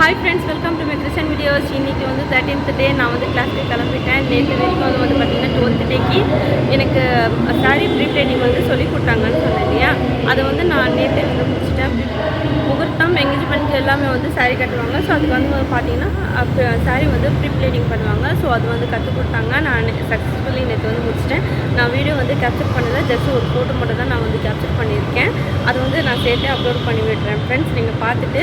Hi friends welcome to my Kristen videos இன்னைக்கு வந்து thirteenth டே நான் வந்து கிளாஸ்க்கு கிளம்பிட்டேன். நேற்று வரைக்கும் வந்து வந்து பார்த்தீங்கன்னா டுவெல்த் டேக்கு எனக்கு சாரி ப்ரீ ட்ரைனிங் வந்து சொல்லி கொடுத்தாங்கன்னு சொன்னேன் இல்லையா? அதை வந்து நான் நேற்றே வந்து முடிச்சிட்டேன். முகூர்த்தம் எங்கேஜ்மெண்ட் எல்லாமே வந்து சாரீ கட்டுவாங்க. ஸோ அதுக்கு வந்து பார்த்தீங்கன்னா அப்போ சாரி வந்து ப்ரீ ப்ளீடிங் பண்ணுவாங்க. ஸோ அது வந்து கற்றுக் கொடுத்தாங்க. நான் சக்ஸஸ்ஃபுல்லி நேற்று வந்து முடிச்சிட்டேன். நான் வீடியோ வந்து கேப்சர் பண்ணதை ஜஸ்ட் ஒரு ஃபோட்டோ மட்டும் தான் நான் வந்து கேப்சர் பண்ணியிருக்கேன். அது வந்து நான் சேர்த்து அப்லோட் பண்ணி விடுறேன் ஃப்ரெண்ட்ஸ் நீங்கள் பார்த்துட்டு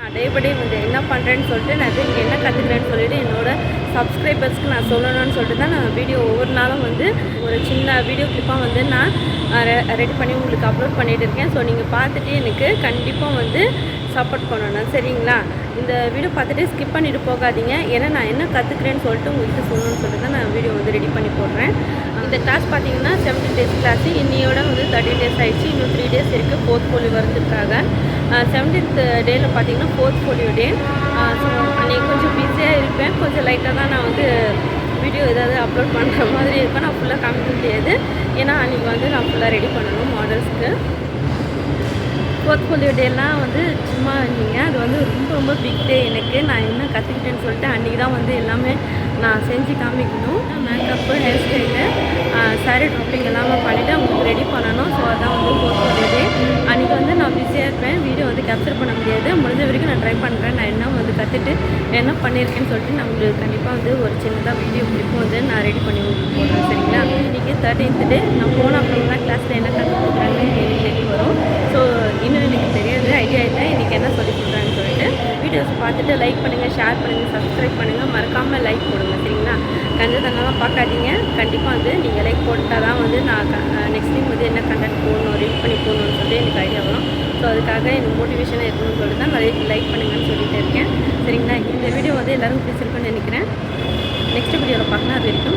நான் டே பை டே வந்து என்ன பண்ணுறேன்னு சொல்லிட்டு நான் இங்கே என்ன கற்றுக்கிறேன்னு சொல்லிட்டு என்னோட சப்ஸ்கிரைபர்ஸ்க்கு நான் சொல்லணும்னு சொல்லிட்டு தான் நான் வீடியோ ஒவ்வொரு நாளும் வந்து ஒரு சின்ன வீடியோ கிளிப்பாக வந்து நான் ரெடி பண்ணி உங்களுக்கு அப்லோட் பண்ணிகிட்டு இருக்கேன். ஸோ நீங்கள் பார்த்துட்டு எனக்கு கண்டிப்பாக வந்து சப்போர்ட் பண்ணணும். சரிங்களா? இந்த வீடியோ பார்த்துட்டு ஸ்கிப் பண்ணிட்டு போகாதீங்க. ஏன்னா நான் என்ன கற்றுக்கிறேன்னு சொல்லிட்டு உங்களுக்கு சொல்லணும்னு சொல்லிட்டு தான் நான் வீடியோ வந்து ரெடி பண்ணி போடுறேன். இந்த கிளாஸ் பார்த்தீங்கன்னா செவன்டீன் டேஸ் கிளாஸ் இன்னையோட வந்து தேர்ட்டின் டேஸ் ஆயிடுச்சு. இன்னும் த்ரீ டேஸ் இருக்குது ஃபோர்த் போலியோ வரதுக்காக செவன்டீன்த் டேயில் பார்த்தீங்கன்னா ஃபோர்த் போலியோ டே ஸோ அன்றைக்கி கொஞ்சம் பிஸியாக இருப்பேன். கொஞ்சம் லைட்டாக தான் நான் வந்து வீடியோ ஏதாவது அப்லோட் பண்ணுற மாதிரி இருக்கும். நான் ஃபுல்லாக காமிக்க முடியாது. ஏன்னா அன்றைக்கி வந்து நான் ஃபுல்லாக ரெடி பண்ணணும் மாடல்ஸ்க்கு போர்ட்ஃபோலியோ டேலாம் வந்து சும்மா இருந்தீங்க. அது வந்து ரொம்ப ரொம்ப பிக் டே எனக்கு. நான் என்ன கற்றுக்கிட்டேன்னு சொல்லிட்டு அன்றைக்கி தான் வந்து எல்லாமே நான் செஞ்சு காமிக்கணும். Makeup hair style sari draping எல்லாமே பண்ணிவிட்டு அவங்களுக்கு ரெடி பண்ணணும். ஸோ அதான் வந்து போர்ட்ஃபோலியோ டே அன்றைக்கி வந்து நான் பிஸியாக இருப்பேன். வீடியோ வந்து கேப்சர் பண்ண முடியாது. முடிஞ்ச வரைக்கும் நான் ட்ரை பண்ணுறேன் நான் என்ன வந்து கற்றுட்டு என்ன பண்ணியிருக்கேன்னு சொல்லிட்டு நான் உங்களுக்கு கண்டிப்பாக வந்து ஒரு சின்னதாக வீடியோ கிளிப்பும் வந்து நான் ரெடி பண்ணி போடுறேன். சரிங்களா? இன்றைக்கி தேர்ட்டீன்த் டே நான் போன அப்புறம் தான் கிளாஸ் என்ன கற்றுக் கொடுக்குறாங்க எனக்கு தெரிய வரும் ஸோ இன்னும் எனக்கு தெரியாது ஐடியா இல்லை இன்றைக்கி என்ன சொல்லி கொடுக்குறாங்கன்னு சொல்லிட்டு வீடியோஸ் பார்த்துட்டு லைக் பண்ணுங்கள் ஷேர் பண்ணுங்கள் சப்ஸ்கிரைப் பண்ணுங்கள் மறக்காமல் லைக் போடுங்க சரிங்களா? கஞ்சத்தனமாக பார்க்காதீங்க. கண்டிப்பாக வந்து நீங்கள் லைக் போட்டால் தான் வந்து நான் நெக்ஸ்ட் டைம் வந்து என்ன கண்டென்ட் போடணும் ரீட் பண்ணி போடணும்னு சொல்லிட்டு எனக்கு ஐடியா வரும். ஸோ அதுக்காக எனக்கு மோட்டிவேஷனாக இருக்கணும்னு சொல்லிட்டு தான் நிறைய லைக் பண்ணுங்கன்னு சொல்லிட்டு இருக்கேன். சரிங்களா? இந்த வீடியோ வந்து எல்லோரும் பிடிச்சிருக்குன்னு நினைக்கிறேன். நெக்ஸ்ட் வீடியோவில் பார்க்கலாம் அது வரைக்கும்